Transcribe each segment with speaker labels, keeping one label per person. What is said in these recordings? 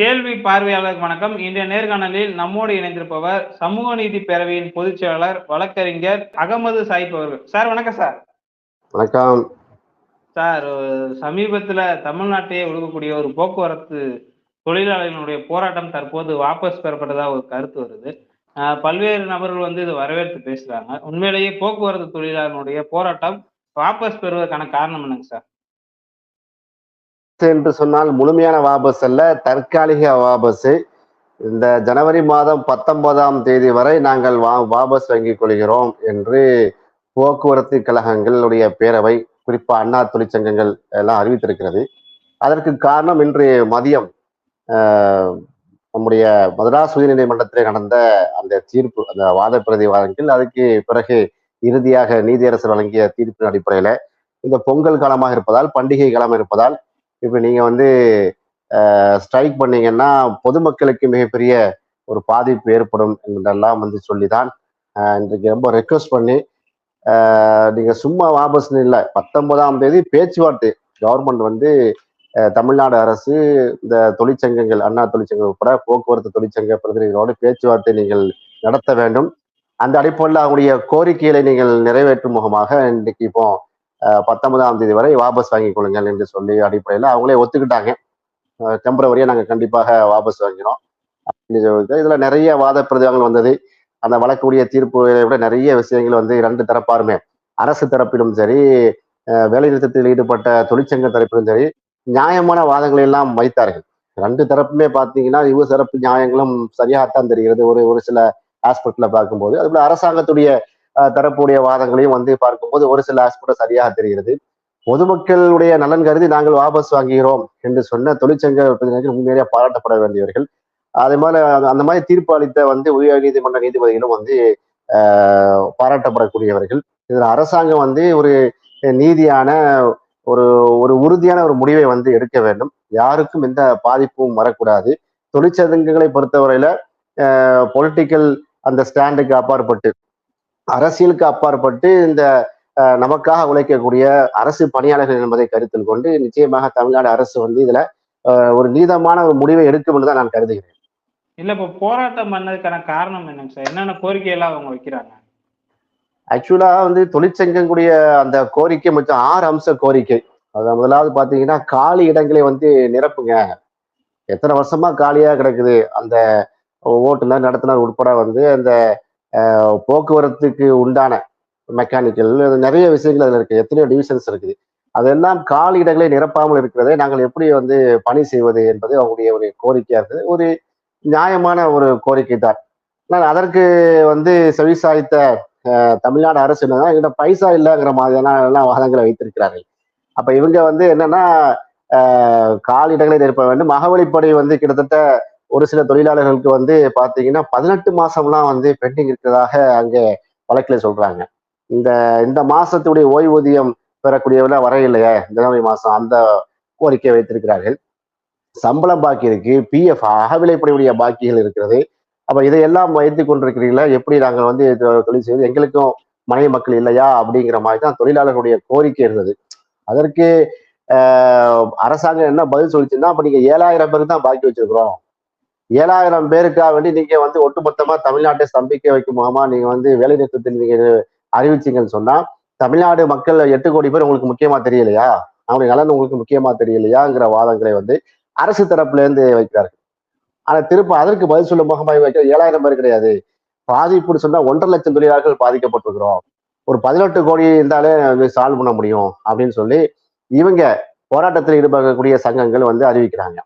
Speaker 1: கேள்வி பார்வையாளருக்கு வணக்கம். இன்றைய நேர்காணலில் நம்மோடு இணைந்திருப்பவர் சமூக நீதி பேரவையின் பொதுச் செயலாளர் வழக்கறிஞர் அகமது சாயிப் அவர்கள். சார் வணக்கம் சார்.
Speaker 2: வணக்கம்.
Speaker 1: சார் சமீபத்துல தமிழ்நாட்டையே ஒழுகக்கூடிய ஒரு போக்குவரத்து தொழிலாளர்களுடைய போராட்டம் தற்போது வாபஸ் பெறப்பட்டதா ஒரு கருத்து வருது. பல்வேறு நபர்கள் வந்து இது வரவேற்று பேசுறாங்க. உண்மையிலேயே போக்குவரத்து தொழிலாளர்களுடைய போராட்டம் வாபஸ் பெறுவதற்கான காரணம் என்னங்க சார்?
Speaker 2: என்று சொன்னால் முழுமையான வாபஸ் அல்ல தற்காலிக வாபஸ். இந்த ஜனவரி மாதம் பத்தொன்பதாம் தேதி வரை நாங்கள் வா வாபஸ் வாங்கிக் கொள்கிறோம் என்று போக்குவரத்து கழகங்களுடைய பேரவை குறிப்பாக அண்ணா தொழிற்சங்கங்கள் எல்லாம் அறிவித்திருக்கிறது. அதற்கு காரணம் இன்று மதியம் நம்முடைய மதுராஸ் உயர்நீதிமன்றத்தில் நடந்த அந்த தீர்ப்பு அந்த வாத பிரதிவாதங்கள் அதுக்கு பிறகு இறுதியாக நீதியரசர் வழங்கிய தீர்ப்பின் அடிப்படையில் இந்த பொங்கல் காலமாக இருப்பதால் பண்டிகை காலமாக இருப்பதால் இப்போ நீங்கள் வந்து ஸ்ட்ரைக் பண்ணீங்கன்னா பொதுமக்களுக்கு மிகப்பெரிய ஒரு பாதிப்பு ஏற்படும் என்றெல்லாம் வந்து சொல்லி தான் இன்றைக்கு ரொம்ப ரெக்வஸ்ட் பண்ணி நீங்கள் சும்மா வாபஸ் இல்லை பத்தொன்பதாம் தேதி பேச்சுவார்த்தை கவர்மெண்ட் வந்து தமிழ்நாடு அரசு இந்த தொழிற்சங்கங்கள் அண்ணா தொழிற்சங்கம் உட்பட போக்குவரத்து தொழிற்சங்க பிரதிநிதிகளோடு பேச்சுவார்த்தை நீங்கள் நடத்த வேண்டும். அந்த அடிப்படையில் அவங்களுடைய கோரிக்கைகளை நீங்கள் நிறைவேற்றும் முகமாக இன்றைக்கு இப்போ பத்தொன்பதாம் தேதி வரை வாபஸ் வாங்கிக் கொள்ளுங்கள் என்று சொல்லி அடிப்படையில் அவங்களே ஒத்துக்கிட்டாங்க. டெம்பரவரியாக நாங்கள் கண்டிப்பாக வாபஸ் வாங்கினோம் அப்படின்னு சொல்லிட்டு நிறைய வாத பிரதிவாதங்கள் வந்தது. அந்த வழக்குடைய தீர்ப்புகளை விட நிறைய விஷயங்கள் வந்து இரண்டு தரப்பாருமே. அரசு தரப்பிலும் சரி வேலைநிறுத்தத்தில் ஈடுபட்ட தொழிற்சங்க தரப்பிலும் சரி நியாயமான வாதங்களை எல்லாம் வைத்தார்கள். ரெண்டு தரப்புமே பார்த்தீங்கன்னா இவ தரப்பு நியாயங்களும் சரியாகத்தான் தெரிகிறது. ஒரு ஒரு சில ஆஸ்பெக்ட்ல பார்க்கும்போது. அதுபோல அரசாங்கத்துடைய தரப்புடைய வாதங்களையும் வந்து பார்க்கும்போது ஒரு சில ஆஸ்பெக்ட் சரியாக தெரிகிறது. பொதுமக்களுடைய நலன் கருதி நாங்கள் வாபஸ் வாங்குகிறோம் என்று சொன்ன தொழிற்சங்க பிரதிநிதிகள் உண்மையிலேயே பாராட்டப்பட வேண்டியவர்கள். அதே மாதிரி அந்த- மாதிரி தீர்ப்பு அளித்த வந்து உயர் நீதிமன்ற நீதிபதிகளும் வந்து ஆஹ் பாராட்டப்படக்கூடியவர்கள். இதில் அரசாங்கம் வந்து ஒரு நீதியான ஒரு ஒரு உறுதியான ஒரு முடிவை வந்து எடுக்க வேண்டும். யாருக்கும் எந்த பாதிப்பும் வரக்கூடாது. தொழிற்சங்கங்களை பொறுத்தவரையில பொலிட்டிக்கல் அந்த ஸ்டாண்டுக்கு அப்பாற்பட்டு அரசியலுக்கு அப்பாற்பட்டு இந்த நமக்காக உழைக்கக்கூடிய அரசு பணியாளர்கள் என்பதை கருத்தில் கொண்டு நிச்சயமாக தமிழ்நாடு அரசு வந்து இதுல ஒரு நீதமான ஒரு முடிவை எடுக்கும் தான் நான் கருதுகிறேன்.
Speaker 1: இல்ல இப்போ போராட்டம் பண்ணதுக்கான காரணம் என்னங்க சார்? என்னென்ன கோரிக்கை எல்லாம் அவங்க வைக்கிறாங்க?
Speaker 2: ஆக்சுவலா வந்து தொழிற்சங்கங்களுடைய அந்த கோரிக்கை மொத்தம் ஆறு அம்ச கோரிக்கை. அது முதலாவது பாத்தீங்கன்னா காலி இடங்களை வந்து நிரப்புங்க. எத்தனை வருஷமா காலியா கிடக்குது? அந்த ஓட்டுநர் நடத்துனர் உட்பட வந்து அந்த போக்குவரத்துக்கு உண்டான மெக்கானிக்கல் நிறைய விஷயங்கள் அதில் இருக்குது எத்தனையோ டிவிஷன்ஸ் இருக்குது. அதெல்லாம் காலிடங்களை நிரப்பாமல் இருக்கிறதை நாங்கள் எப்படி வந்து பணி செய்வது என்பது அவங்களுடைய ஒரு கோரிக்கையாக இருக்குது ஒரு நியாயமான ஒரு கோரிக்கை தான். ஆனால் அதற்கு வந்து செவிசாய்த்த தமிழ்நாடு அரசு என்னன்னா எங்கிட்ட பைசா இல்லைங்கிற மாதிரியான எல்லாம் வாதங்களை வைத்திருக்கிறார்கள். அப்போ இவங்க வந்து என்னன்னா காலியிடங்களை காலிடங்களை நிரப்ப வேண்டும். அகவலிப்படை வந்து கிட்டத்தட்ட ஒரு சில தொழிலாளர்களுக்கு வந்து பார்த்தீங்கன்னா பதினெட்டு மாசம்லாம் வந்து பெண்டிங் இருக்கிறதாக அங்கே வழக்கில் சொல்றாங்க. இந்த இந்த மாசத்துடைய ஓய்வூதியம் பெறக்கூடியவர்கள் வர இல்லையே ஜனவரி மாசம் அந்த கோரிக்கை வைத்திருக்கிறார்கள். சம்பளம் பாக்கி இருக்கு பிஎஃப் அகவிலைப்படையுடைய பாக்கிகள் இருக்கிறது. அப்ப இதையெல்லாம் வைத்து கொண்டிருக்கிறீங்களா எப்படி நாங்கள் வந்து தொழில் செய்வது? எங்களுக்கும் மனைவி மக்கள் இல்லையா? அப்படிங்கிற மாதிரி தான் தொழிலாளர்களுடைய கோரிக்கை இருந்தது. அதற்கு அரசாங்கம் என்ன பதில் சொல்லிச்சுன்னா அப்ப நீங்க ஏழாயிரம் பேருக்கு தான் பாக்கி வச்சிருக்கிறோம். ஏழாயிரம் பேருக்காக வேண்டி நீங்க வந்து ஒட்டுமொத்தமா தமிழ்நாட்டை ஸ்தம்பிக்க வைக்கும் முகமா நீங்க வந்து வேலை நிறுத்தத்தில் நீங்க அறிவிச்சீங்கன்னு சொன்னா தமிழ்நாடு மக்கள் எட்டு கோடி பேர் உங்களுக்கு முக்கியமா தெரியலையா? அவங்களுடைய நலன் உங்களுக்கு முக்கியமா தெரியலையாங்கிற வாதங்களை வந்து அரசு தரப்புல இருந்து வைக்கிறார்கள். ஆனா திரும்ப அதற்கு பதில் சொல்லும் முகமாக வைக்க ஏழாயிரம் பேர் கிடையாது. பாதிப்புன்னு சொன்னா ஒன்றரை லட்சம் தொழிலாளர்கள் பாதிக்கப்பட்டிருக்கிறோம். ஒரு பதினெட்டு கோடி இருந்தாலே சால்வ் பண்ண முடியும் அப்படின்னு சொல்லி இவங்க போராட்டத்தில் ஈடுபடக்கூடிய சங்கங்கள் வந்து அறிவிக்கிறாங்க.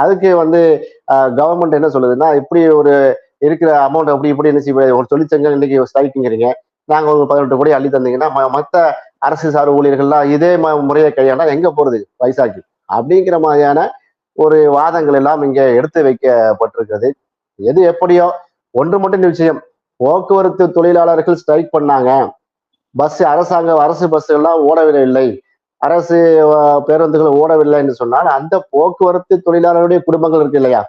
Speaker 2: அதுக்கு வந்து கவர்மெண்ட் என்ன சொல்லுதுன்னா இப்படி ஒரு இருக்கிற அமௌண்ட் அப்படி இப்படி என்ன செய்ய ஒரு தொழிற்சங்கம் இன்னைக்கு ஸ்ட்ரைக்குங்கிறீங்க. நாங்கள் ஒரு பதினெட்டு கோடி அள்ளி தந்தீங்கன்னா மற்ற அரசு சார் ஊழியர்கள்லாம் இதே ம- முறையை கையாண்டா எங்க போறது? வைசாக்கி அப்படிங்கிற மாதிரியான ஒரு வாதங்கள் எல்லாம் இங்க எடுத்து வைக்கப்பட்டிருக்கிறது. எது எப்படியோ ஒன்று மட்டும் நிச்சயம் போக்குவரத்து தொழிலாளர்கள் ஸ்ட்ரைக் பண்ணாங்க. பஸ் அரசாங்க அரசு பஸ்ஸுகள்லாம் எல்லாம் ஓடவில்லை அரசு பேருந்துகள் ஓடவில்லை என்று சொன்னால் அந்த போக்குவரத்து தொழிலாளர்களுடைய குடும்பங்கள் இருக்கு இல்லையா?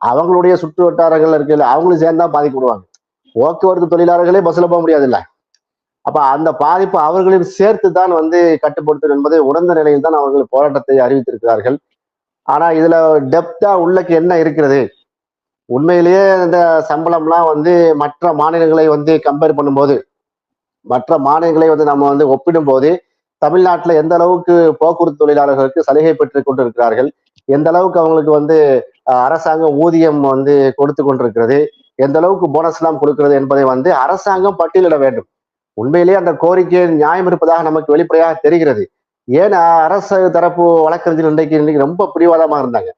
Speaker 2: அவங்களுடைய சுற்று வட்டாரங்கள் இருக்கு இல்லை அவங்களும் சேர்ந்து தான் பாதிக்கப்படுவாங்க போக்குவரத்து தொழிலாளர்களே பஸ்ல போக முடியாது இல்லை அப்ப அந்த பாதிப்பு அவர்களையும் சேர்த்து தான் வந்து கட்டுப்படுத்தும் என்பதை உணர்ந்த நிலையில் தான் அவர்கள் போராட்டத்தை அறிவித்திருக்கிறார்கள். ஆனா இதுல டெப்தா உள்ளக்கு என்ன இருக்கிறது? உண்மையிலேயே இந்த சம்பளம்லாம் வந்து மற்ற மாநிலங்களை வந்து கம்பேர் பண்ணும்போது மற்ற மாநிலங்களை வந்து நம்ம வந்து ஒப்பிடும்போது தமிழ்நாட்டில் எந்த அளவுக்கு போக்குவரத்து தொழிலாளர்களுக்கு சலுகை பெற்று கொண்டிருக்கிறார்கள்? எந்த அளவுக்கு அவங்களுக்கு வந்து அரசாங்கம் ஊதியம் வந்து கொடுத்து கொண்டிருக்கிறது? எந்த அளவுக்கு போனஸ் எல்லாம் கொடுக்கிறது என்பதை வந்து அரசாங்கம் பட்டியலிட வேண்டும். உண்மையிலேயே அந்த கோரிக்கை நியாயம் இருப்பதாக நமக்கு வெளிப்படையாக தெரிகிறது. ஏன்னா அரசு தரப்பு வழக்கறிஞர் இன்றைக்கு இன்னைக்கு ரொம்ப பிடிவாதமா இருந்தாங்க?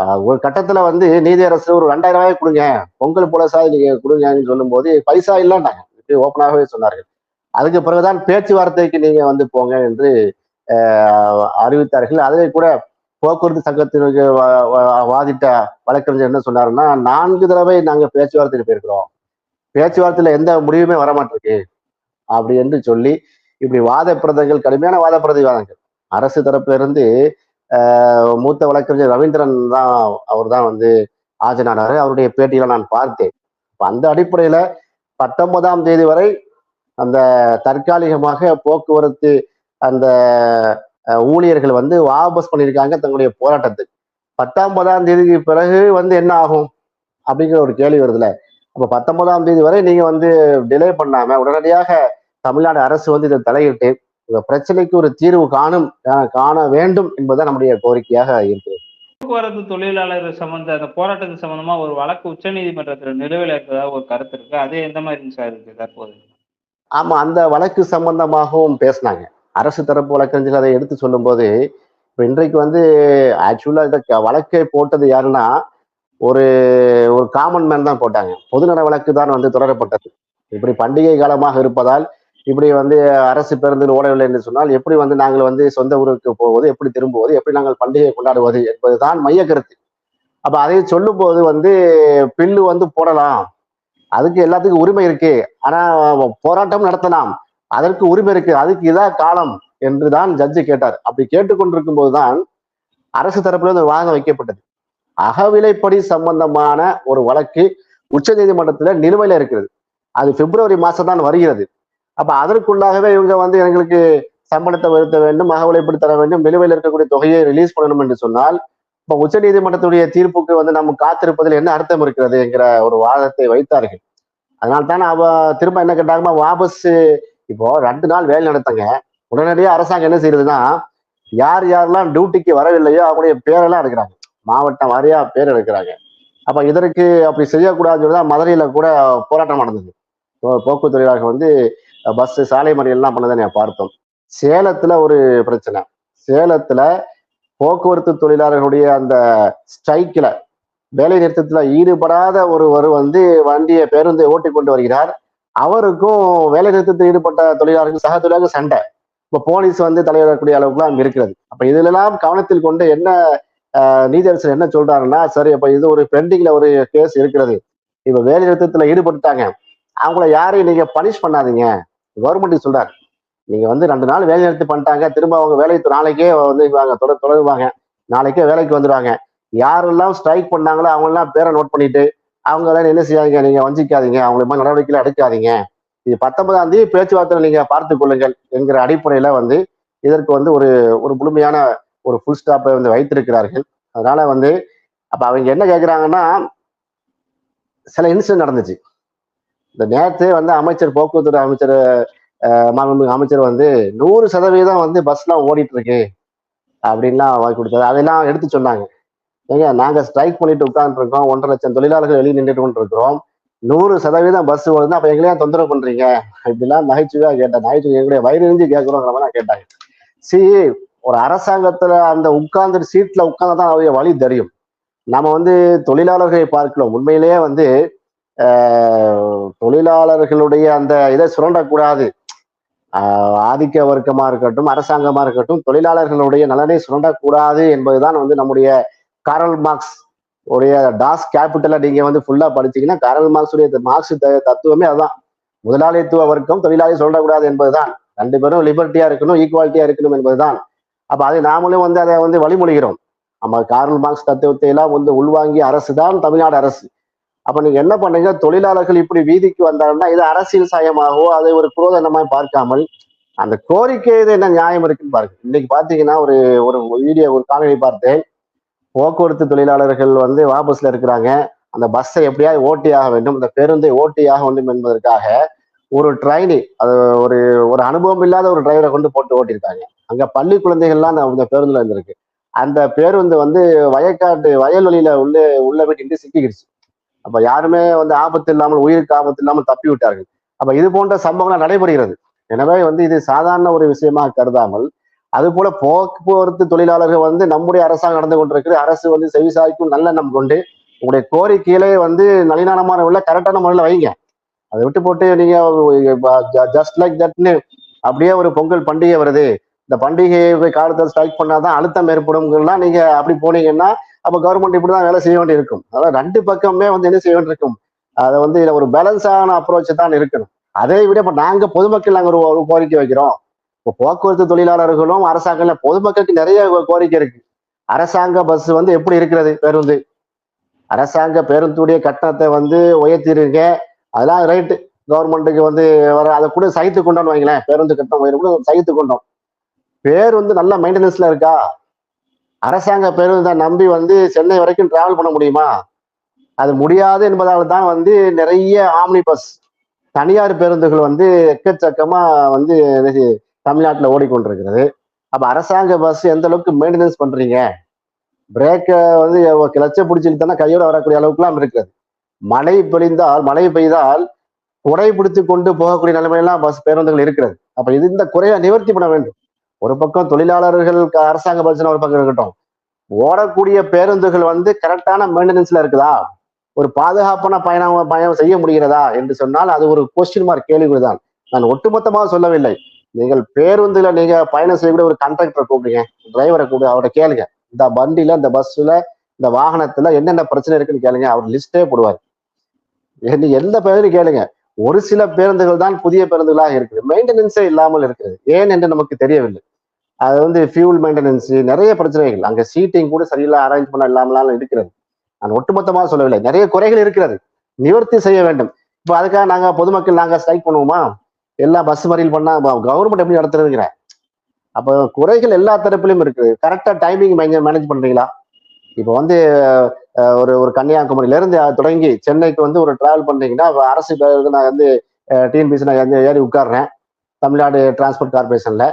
Speaker 2: ஆஹ் ஒரு கட்டத்துல வந்து நீதியரசு ஒரு ரெண்டாயிரம் ரூபாய் கொடுங்க. பொங்கல் போலசா நீங்க கொடுங்கன்னு சொல்லும்போது பைசா இல்லைன்னாங்க. ஓப்பனாகவே சொன்னார்கள். அதுக்கு பிறகுதான் பேச்சுவார்த்தைக்கு நீங்க வந்து போங்க என்று அறிவித்தார்கள். அதை கூட போக்குவரத்து சங்கத்திற்கு வா- வா- வாதிட்ட வழக்கறிஞர் என்ன சொன்னாருன்னா நான்கு தடவை நாங்கள் பேச்சுவார்த்தைக்கு போயிருக்கிறோம். பேச்சுவார்த்தையில எந்த முடிவுமே வரமாட்டிருக்கு. அப்படி என்று சொல்லி இப்படி வாத பிரதங்கள் கடுமையான வாத பிரதிவாதங்கள். அரசு தரப்பிலிருந்து மூத்த வழக்கறிஞர் ரவீந்திரன் தான் அவர் தான் வந்து ஆஜரானாரு. அவருடைய பேட்டியில நான் பார்த்தேன். அந்த அடிப்படையில பத்தொன்பதாம் தேதி வரை அந்த தற்காலிகமாக போக்குவரத்து அந்த ஊழியர்கள் வந்து வாபஸ் பண்ணியிருக்காங்க தங்களுடைய போராட்டத்தை பத்தொன்பதாம் தேதிக்கு பிறகு வந்து என்ன ஆகும்? அப்படிங்கிற ஒரு கேள்வி வருதுல அப்ப பத்தொன்பதாம் தேதி வரை நீங்க வந்து டிலே பண்ணாம உடனடியாக தமிழ்நாடு அரசு வந்து இதை தலையிட்டு இந்த பிரச்சனைக்கு ஒரு தீர்வு காணும் காண வேண்டும் என்பதுதான் நம்முடைய கோரிக்கையாக இருக்கிறது.
Speaker 1: போக்குவரத்து தொழிலாளர் சம்பந்த அந்த போராட்டத்து சம்பந்தமா ஒரு வழக்கு உச்சநீதிமன்றத்தில் நிலுவையில் இருக்கிறதா ஒரு கருத்து இருக்கு. அது எந்த மாதிரி சார் இருக்கு தற்போது?
Speaker 2: ஆமா அந்த வழக்கு சம்பந்தமாகவும் பேசினாங்க. அரசு தரப்பு வழக்கறிஞர்கள் அதை எடுத்து சொல்லும்போது இப்போ இன்றைக்கு வந்து ஆக்சுவலா இந்த க- வழக்கை போட்டது யாருன்னா ஒரு ஒரு காமன் மேன் தான் போட்டாங்க. பொதுநல வழக்கு தான் வந்து தொடரப்பட்டது. இப்படி பண்டிகை காலமாக இருப்பதால் இப்படி வந்து அரசு பேருந்தில் ஓடவில்லை என்று சொன்னால் எப்படி வந்து நாங்கள் வந்து சொந்த ஊருக்கு போவது எப்படி திரும்புவது எப்படி நாங்கள் பண்டிகை கொண்டாடுவது என்பதுதான் மைய கருத்து. அப்ப அதை சொல்லும்போது வந்து பில்லு வந்து போடலாம். அதுக்கு எல்லாத்துக்கும் உரிமை இருக்கு. ஆனா போராட்டம் நடத்தலாம். அதற்கு உரிமை இருக்கு. அதுக்கு இதான் காலம் என்றுதான் ஜட்ஜு கேட்டார். அப்படி கேட்டுக்கொண்டிருக்கும் போதுதான் அரசு தரப்புல இந்த ஒரு வாதம் வைக்கப்பட்டது. அகவிலைப்படி சம்பந்தமான ஒரு வழக்கு உச்ச நீதிமன்றத்துல நிலுவையில இருக்கிறது. அது பிப்ரவரி மாசம் தான் வருகிறது. அப்ப அதற்குள்ளாகவே இவங்க வந்து எங்களுக்கு சம்பளத்தை உயர்த்த வேண்டும் அகவிலைப்படி தர வேண்டும் நிலுவையில் இருக்கக்கூடிய தொகையை ரிலீஸ் பண்ணணும் என்று சொன்னால் இப்ப உச்ச நீதிமன்றத்துடைய தீர்ப்புக்கு வந்து நம்ம காத்திருப்பதில் என்ன அர்த்தம் இருக்கிறது என்கிற ஒரு வாதத்தை வைத்தார்கள். அதனால்தான் அவ திரும்ப என்ன கேட்டாங்கம்மா வாபஸ் இப்போ ரெண்டு நாள் வேலை நடத்தங்க. உடனடியாக அரசாங்கம் என்ன செய்யறதுன்னா யார் யாரெல்லாம் டியூட்டிக்கு வரவில்லையோ அவங்களுடைய பேரெல்லாம் எடுக்கிறாங்க. மாவட்டம் வாரியா பேர் எடுக்கிறாங்க. அப்ப இதற்கு அப்படி செய்யக்கூடாதுன்னு தான் மதுரையில கூட போராட்டம் நடந்தது. போ- போக்குவரத்து தொழிலாளர்கள் வந்து பஸ் சாலை மறியல்லாம் பண்ணதை நான் பார்த்தோம். சேலத்துல ஒரு பிரச்சனை. சேலத்துல போக்குவரத்து தொழிலாளர்களுடைய அந்த ஸ்ட்ரைக்கில் வேலை நிறுத்தத்தில் ஈடுபடாத ஒருவர் வந்து வண்டியை பேருந்தை ஓட்டி கொண்டு வருகிறார். அவருக்கும் வேலை நிறுத்தத்தில் ஈடுபட்ட தொழிலாளர்கள் சக தொழிலாளர்கள் சண்டை. இப்போ போலீஸ் வந்து தலையிடக்கூடிய அளவுக்குலாம் இருக்கிறது. அப்போ இதிலெல்லாம் கவனத்தில் கொண்டு என்ன ஆஹ், நீதியரசர் என்ன சொல்றாருன்னா சரி அப்போ இது ஒரு பெண்டிங்ல ஒரு கேஸ் இருக்கிறது. இப்போ வேலை நிறுத்தத்தில் ஈடுபட்டுட்டாங்க. அவங்கள யாரையும் நீங்க பனிஷ் பண்ணாதீங்க. கவர்மெண்ட் சொல்றாரு. நீங்க வந்து ரெண்டு நாள் வேலை நிறுத்தி பண்ணிட்டாங்க திரும்ப அவங்க வேலை நாளைக்கே வந்து இவாங்க தொடர் தொடருவாங்க. நாளைக்கே வேலைக்கு வந்துடுவாங்க யாரெல்லாம் ஸ்ட்ரைக் பண்ணாங்களோ அவங்கெல்லாம் பேரை நோட் பண்ணிட்டு அவங்க எல்லாம் என்ன செய்யாதீங்க நீங்க வஞ்சிக்காதீங்க அவங்க மாதிரி நடவடிக்கைகள் எடுக்காதீங்க. இது பத்தொன்பதாம் தேதி பேச்சுவார்த்தை நீங்க பார்த்துக்கொள்ளுங்கள் என்கிற அடிப்படையில வந்து இதற்கு வந்து ஒரு ஒரு முழுமையான ஒரு ஃபுல் ஸ்டாப்பை வந்து வைத்திருக்கிறார்கள். அதனால வந்து அப்ப அவங்க என்ன கேட்குறாங்கன்னா சில இன்சிடென்ட் நடந்துச்சு. இந்த நேரத்தே வந்து அமைச்சர் போக்குவரத்து அமைச்சர் மாண்புமிகு அமைச்சர் வந்து நூறு சதவீதம் வந்து பஸ்லாம் ஓடிட்டு இருக்கு அப்படின்லாம் வாங்கி கொடுத்தாரு. அதெல்லாம் எடுத்து சொன்னாங்க. ஏங்க நாங்க ஸ்ட்ரைக் பண்ணிட்டு உட்கார்ந்துருக்கோம். ஒன்றரை லட்சம் தொழிலாளர்கள் வெளியே நின்றுட்டு கொண்டு இருக்கிறோம் நூறு சதவீதம் பஸ் ஓடுது. அப்ப எங்களையும் தொந்தரவு பண்றீங்க? இப்படிலாம் நகைச்சுவையா கேட்டேன். நகைச்சுவை எங்களுடைய வயிறு இருந்து கேட்கிறோங்கிற மாதிரி கேட்டாங்க. சி ஒரு அரசாங்கத்துல அந்த உட்கார்ந்து சீட்ல தான் அவருடைய வழி தெரியும். நம்ம வந்து தொழிலாளர்களை பார்க்கலாம் உண்மையிலேயே வந்து தொழிலாளர்களுடைய அந்த இதை சுரண்டக்கூடாது. ஆதிக்க வர்க்கமா இருக்கட்டும் அரசாங்கமா இருக்கட்டும் தொழிலாளர்களுடைய நலனை சுரண்டக்கூடாது என்பதுதான் வந்து நம்முடைய காரல் மார்க்ஸ் உடைய டாஸ் கேபிட்டலை நீங்க வந்து ஃபுல்லா படிச்சீங்கன்னா காரல் மார்க்ஸ் உடைய மார்க்ஸ் த- தத்துவமே அதுதான் முதலாளித்துவ வர்க்கம் தொழிலாளி சொல்லக்கூடாது என்பதுதான். ரெண்டு பேரும் லிபர்ட்டியா இருக்கணும் ஈக்குவாலிட்டியா இருக்கணும் என்பதுதான். அப்ப அதை நாமளும் வந்து அதை வந்து வழிமொழிகிறோம். நம்ம கார்ல் மார்க்ஸ் தத்துவத்தை எல்லாம் வந்து உள்வாங்கிய அரசு தான் தமிழ்நாடு அரசு. அப்ப நீங்க என்ன பண்ணீங்க தொழிலாளர்கள் இப்படி வீதிக்கு வந்தாங்கன்னா இது அரசியல் சாயமாகவோ அதை ஒரு குரோதனமாய் பார்க்காமல் அந்த கோரிக்கை இது என்ன நியாயம் இருக்குன்னு பாருங்க. இன்னைக்கு பாத்தீங்கன்னா ஒரு ஒரு வீடியோ ஒரு காணொலி பார்த்தேன். போக்குவரத்து தொழிலாளர்கள் வந்து வாபஸ்ல இருக்கிறாங்க. அந்த பஸ்ஸை எப்படியாவது ஓட்டியாக வேண்டும். அந்த பேருந்தை ஓட்டியாக வேண்டும் என்பதற்காக ஒரு ட்ரைனி அது ஒரு ஒரு அனுபவம் இல்லாத ஒரு டிரைவரை கொண்டு போட்டு ஓட்டியிருக்காங்க. அங்க பள்ளி குழந்தைகள்லாம் அந்த- அந்த பேருந்துல இருந்திருக்கு. அந்த பேருந்து வந்து வயக்காட்டு வயல்வெளியில உள்ள உள்ள போயிட்டு சிக்கிக்கிடுச்சு. அப்ப யாருமே வந்து ஆபத்து இல்லாமல் உயிருக்கு ஆபத்து இல்லாமல் தப்பி விட்டார்கள். அப்ப இது போன்ற சம்பவங்கள் நடைபெறுகிறது. எனவே வந்து இது சாதாரண ஒரு விஷயமா கருதாமல் அது போல போக்குவரத்து தொழிலாளர்கள் வந்து நம்முடைய அரசாங்கம் நடந்து கொண்டிருக்கிறது. அரசு வந்து செவிசாய்க்கும் நல்லெண்ணம் கொண்டு உங்களுடைய கோரிக்கையிலே வந்து நளினானமான உள்ள கரெக்டான முறையில் வைங்க. அதை விட்டு போட்டு நீங்க ஜஸ்ட் லைக் தட்னு அப்படியே ஒரு பொங்கல் பண்டிகை வருது. இந்த பண்டிகையை காலத்தை ஸ்ட்ரைக் பண்ணாதான் அழுத்தம் ஏற்படும்லாம் நீங்க அப்படி போனீங்கன்னா அப்போ கவர்மெண்ட் இப்படி தான் வேலை செய்ய வேண்டி இருக்கும் அதாவது ரெண்டு பக்கமே வந்து என்ன செய்ய வேண்டியிருக்கும்? அதை வந்து இதில் ஒரு பேலன்ஸான அப்ரோச் தான் இருக்கணும். அதை விட இப்போ நாங்க பொதுமக்கள் நாங்கள் ஒரு ஒரு கோரிக்கை வைக்கிறோம். இப்போ போக்குவரத்து தொழிலாளர்களும் அரசாங்கம் பொதுமக்களுக்கு நிறைய கோரிக்கை இருக்கு. அரசாங்க பஸ் வந்து எப்படி இருக்கிறது? பேருந்து. அரசாங்க பேருந்துடைய கட்டணத்தை வந்து உயர்த்திருங்க. அதெல்லாம் ரைட்டு கவர்மெண்ட்டுக்கு வந்து வர அதை கூட சகித்து கொண்டோம்னு வைங்களேன். பேருந்து கட்டணம் உயர்வு கூட சகித்து கொண்டோம். பேருந்து நல்ல மெயின்டெனன்ஸ்ல இருக்கா? அரசாங்க பேருந்தை நம்பி வந்து சென்னை வரைக்கும் டிராவல் பண்ண முடியுமா? அது முடியாது என்பதால் தான் வந்து நிறைய ஆம்னி பஸ் தனியார் பேருந்துகள் வந்து எக்கச்சக்கமாக வந்து தமிழ்நாட்டில் ஓடிக்கொண்டிருக்கிறது. அப்போ அரசாங்க பஸ் எந்த அளவுக்கு மெயின்டெனன்ஸ் பண்ணுறீங்க பிரேக்கை வந்து கிளச்ச பிடிச்சிட்டு கையோட வரக்கூடிய அளவுக்குலாம் இருக்குது. மழை பொழிந்தால் மழை பெய்தால் குறை பிடித்து கொண்டு போகக்கூடிய நிலைமையெல்லாம் பஸ் பேருந்துகள் இருக்கிறது. அப்போ இது இந்த குறையை நிவர்த்தி பண்ண வேண்டும். ஒரு பக்கம் தொழிலாளர்கள் அரசாங்க பிரச்சனை ஒரு பக்கம் இருக்கட்டும். ஓடக்கூடிய பேருந்துகள் வந்து கரெக்டான மெயின்டெனன்ஸ்ல இருக்குதா? ஒரு பாதுகாப்பான பயணம் பயணம் செய்ய முடிகிறதா என்று சொன்னால் அது ஒரு கொஸ்டின் மார்க் கேள்விக்குறிதான். நான் ஒட்டுமொத்தமாக சொல்லவில்லை. நீங்கள் பேருந்துல நீங்க பயணம் செய்யக்கூடிய ஒரு கண்டக்டரை கூப்பிடுங்க டிரைவரை கூப்பிடு அவர்கிட்ட கேளுங்க. இந்த வண்டியில இந்த பஸ்ல இந்த வாகனத்துல என்னென்ன பிரச்சனை இருக்குன்னு கேளுங்க. அவர் லிஸ்டே போடுவார். எந்த பேரும் கேளுங்க. ஒரு சில பேருந்துகள் தான் புதிய பேருந்துகளாக இருக்குது. மெயின்டெனன்ஸே இல்லாமல் இருக்குது. ஏன் என்று நமக்கு தெரியவில்லை. அது வந்து ஃபியூல் மெயின்டெனன்ஸ் நிறைய பிரச்சனைகள். அங்கே சீட்டிங் கூட சரியில்லை அரேஞ்ச் பண்ண இல்லாமலாம் இருக்கிறது. நான் ஒட்டுமொத்தமாக சொல்லவில்லை. நிறைய குறைகள் இருக்கிறது. நிவர்த்தி செய்ய வேண்டும். இப்போ அதுக்காக நாங்கள் பொதுமக்கள் நாங்கள் ஸ்ட்ரைக் பண்ணுவோமா? எல்லாம் பஸ் மறியல் பண்ணா கவர்மெண்ட் எப்படி நடத்துறதுங்கிற? அப்போ குறைகள் எல்லா தரப்பிலும் இருக்குது. கரெக்டாக டைமிங் மேனேஜ் பண்ணுறீங்களா இப்போ வந்து ஒரு ஒரு கன்னியாகுமரியிலேருந்து தொடங்கி சென்னைக்கு வந்து ஒரு டிராவல் பண்ணீங்கன்னா அரசு நான் வந்து டிஎன்பிசி நான் ஏறி உட்கார்றேன். தமிழ்நாடு டிரான்ஸ்போர்ட் கார்பரேஷனில்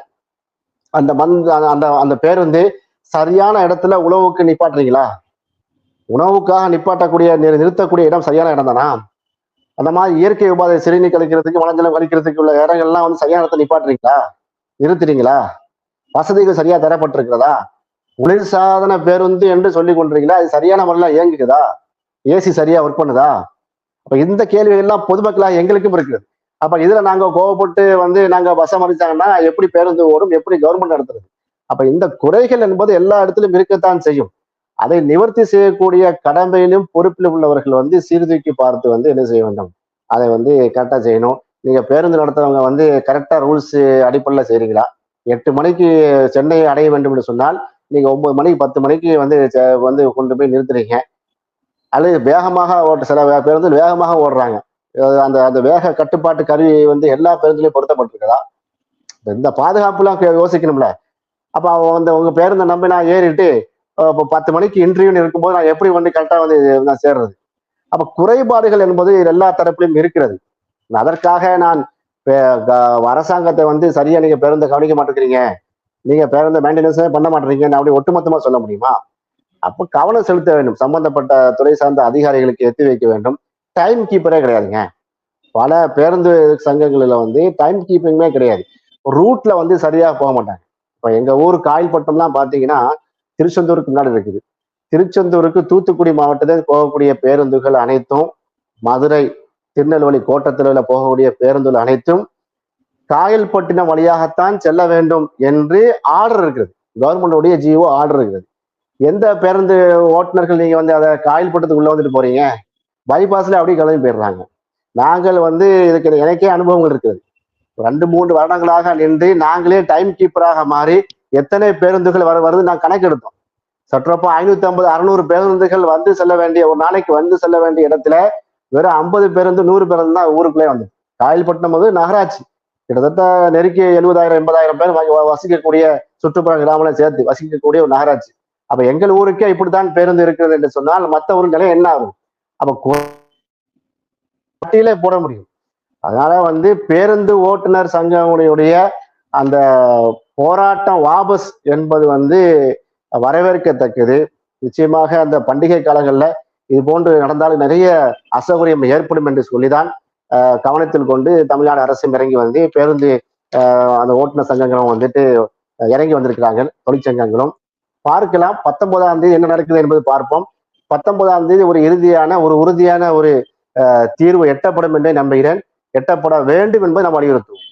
Speaker 2: அந்த மந்த் அந்த அந்த பேருந்து சரியான இடத்துல உணவுக்கு நிப்பாட்டுறீங்களா? உணவுக்காக நிப்பாட்டக்கூடிய நிறு- நிறுத்தக்கூடிய இடம் சரியான இடம் தானா? அந்த மாதிரி இயற்கை உபாதை சிறுநீர் கழிக்கிறதுக்கு மலஞ்சலம் கழிக்கிறதுக்கு உள்ள இடங்கள்லாம் வந்து சரியான இடத்துல நிப்பாட்டுறீங்களா? நிறுத்துறீங்களா? வசதிகள் சரியா தரப்பட்டிருக்கிறதா? குளிர்சாதன பேருந்து என்று சொல்லி கொண்டிருக்கீங்களா அது சரியான முறையில் இயங்குக்குதா ஏசி சரியா ஒர்க் பண்ணுதா? அப்ப இந்த கேள்விகள் எல்லாம் பொதுமக்களாக எங்களுக்கும் இருக்குது அப்ப இதுல நாங்க கோவப்பட்டு வந்து நாங்க பஸ் அமைச்சாங்கன்னா எப்படி பேருந்து ஓடும் எப்படி கவர்மெண்ட் நடத்துறது? அப்ப இந்த குறைகள் என்பது எல்லா இடத்திலும் இருக்கத்தான் செய்யும். அதை நிவர்த்தி செய்யக்கூடிய கடமையிலும் பொறுப்பிலும் உள்ளவர்கள் வந்து சீர்தூக்கி பார்த்து வந்து என்ன செய்ய வேண்டும்? அதை வந்து கரெக்டா செய்யணும். நீங்க பேருந்து நடத்துறவங்க வந்து கரெக்டா ரூல்ஸ் அடிப்படையில் செய்றீங்களா? எட்டு மணிக்கு சென்னையை அடைய வேண்டும் என்று சொன்னால் நீங்கள் ஒம்பது மணிக்கு பத்து மணிக்கு வந்து வந்து கொண்டு போய் நிறுத்துறீங்க. அல்லது வேகமாக ஓட்ட சில பேருந்து வேகமாக ஓடுறாங்க. அந்த அந்த வேக கட்டுப்பாட்டு கருவி வந்து எல்லா பேருந்துலையும் பொருத்தப்பட்டிருக்குதா? இந்த பாதுகாப்புலாம் யோசிக்கணும்ல. அப்போ அவன் வந்து உங்கள் பேருந்தை நம்பி நான் ஏறிட்டு இப்போ பத்து மணிக்கு இன்டர்வியூன்னு இருக்கும்போது நான் எப்படி வந்து கரெக்டாக வந்து நான் சேர்றது? அப்போ குறைபாடுகள் என்பது எல்லா தரப்பிலும் இருக்கிறது. அதற்காக நான் அரசாங்கத்தை வந்து சரியா நீங்க பேருந்தை கவனிக்க மாட்டேங்கிறீங்க. நீங்க பேருந்து மெயின்டெனன்ஸே பண்ண மாட்டேறீங்கன்னு அப்படி ஒட்டுமொத்தமா சொல்ல முடியுமா? அப்ப கவனம் செலுத்த வேண்டும். சம்பந்தப்பட்ட துறை சார்ந்த அதிகாரிகளுக்கு எத்தி வைக்க வேண்டும். டைம் கீப்பரே கிடையாதுங்க. பல பேருந்து சங்கங்களில் வந்து டைம் கீப்பிங்குமே கிடையாது. ரூட்ல வந்து சரியாக போக மாட்டாங்க. இப்போ எங்க ஊர் காயல்பட்டம்லாம் பாத்தீங்கன்னா திருச்செந்தூருக்கு முன்னாடி இருக்குது. திருச்செந்தூருக்கு தூத்துக்குடி மாவட்டத்தில் போகக்கூடிய பேருந்துகள் அனைத்தும் மதுரை திருநெல்வேலி கோட்டத்தில் போகக்கூடிய பேருந்துகள் அனைத்தும் காயல்பட்டினம் வழியாகத்தான் செல்ல வேண்டும் என்று ஆர்டர் இருக்குது கவர்மெண்டோடைய ஜிஓ ஆர்டர் இருக்குது எந்த பேருந்து ஓட்டுநர்கள் நீங்க வந்து அதை காயல்பட்டத்துக்கு உள்ள வந்துட்டு போறீங்க? பைபாஸ்ல அப்படியே கிளம்பி போயிடுறாங்க. நாங்கள் வந்து இதுக்கு எனக்கே அனுபவங்கள் இருக்குது ரெண்டு மூன்று வருடங்களாக நின்று நாங்களே டைம் கீப்பராக மாறி எத்தனை பேருந்துகள் வர வருது நான் கணக்கெடுத்தோம். சற்றப்போ ஐநூத்தி ஐம்பது அறுநூறு பேருந்துகள் வந்து செல்ல வேண்டிய ஒரு நாளைக்கு வந்து செல்ல வேண்டிய இடத்துல வெறும் ஐம்பது பேருந்து நூறு பேருந்து தான் ஊருக்குள்ளே வந்து காயல்பட்டினம் வந்து நகராட்சி. கிட்டத்தட்ட நெருக்கி எழுபதாயிரம் எண்பதாயிரம் பேர் வசிக்கக்கூடிய சுற்றுப்புற கிராமங்களை சேர்த்து வசிக்கக்கூடிய ஒரு நகராட்சி. அப்ப எங்கள் ஊருக்கே இப்படித்தான் பேருந்து இருக்கிறது என்று சொன்னால் மற்ற ஒரு நிலை என்ன ஆகும்? அப்ப பட்டியலே போட முடியும். அதனால வந்து பேருந்து ஓட்டுநர் சங்கங்களுடைய அந்த போராட்டம் வாபஸ் என்பது வந்து வரவேற்கத்தக்கது. நிச்சயமாக அந்த பண்டிகை காலங்கள்ல இது போன்று நடந்தாலும் நிறைய அசௌகரியம் ஏற்படும் என்று சொல்லிதான் கவனத்தில் கொண்டு தமிழ்நாடு அரசும் இறங்கி வந்து பேருந்து அந்த ஓட்டுநர் சங்கங்களும் வந்துட்டு இறங்கி வந்திருக்கிறாங்க தொழிற்சங்கங்களும் பார்க்கலாம். பத்தொன்பதாம் தேதி என்ன நடக்குது என்பது பார்ப்போம். பத்தொன்பதாம் தேதி ஒரு இறுதியான ஒரு உறுதியான ஒரு தீர்வு எட்டப்படும் என்றே நம்புகிறேன். எட்டப்பட வேண்டும் என்பதை நாம் வலியுறுத்துவோம்.